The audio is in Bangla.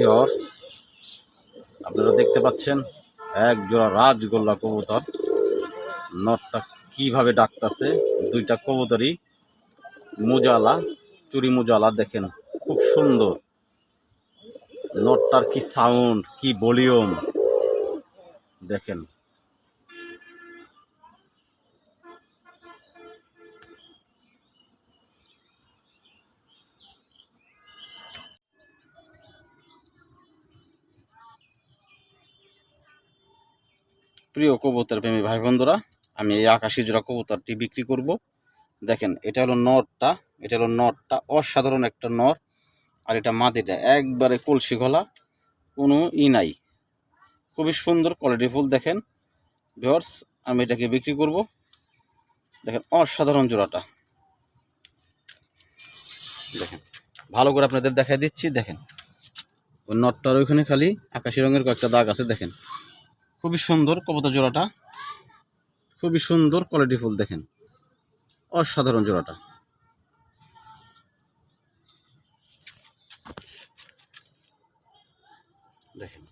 ভিওর্স আপনারা দেখতে পাচ্ছেন, এক জোড়া রাজগোল্লা কবুতর। নটটা কীভাবে ডাকতেছে, দুইটা কবুতরই মোজালা, চুরি মোজালা, দেখেন, খুব সুন্দর। নটটার কি সাউন্ড কি ভলিউম দেখেন প্রিয় কবুতর প্রেমী ভাই বন্ধুরা আমি এই আকাশি জোড়া কবুতরটি বিক্রি করব। দেখেন, এটা হলো নরটা এটা হলো নরটা অসাধারণ একটা নর আর এটা মাদিটা একবারে কলসি গলা কোনো ই নাই। খুবই সুন্দর কোয়ালিটি ফুল, দেখেন। ভিওর্স আমি এটাকে বিক্রি করব। দেখেন, অসাধারণ জোড়াটা। দেখেন, ভালো করে আপনাদের দেখাই দিচ্ছি, দেখেন। ওই নটটার ওইখানে খালি আকাশি রঙের কয়েকটা দাগ আছে, দেখেন। খুবই সুন্দর কবতা জোড়াটা। খুবই সুন্দর কোয়ালিটি ফুল দেখেন। অসাধারণ জোড়াটা। দেখেন।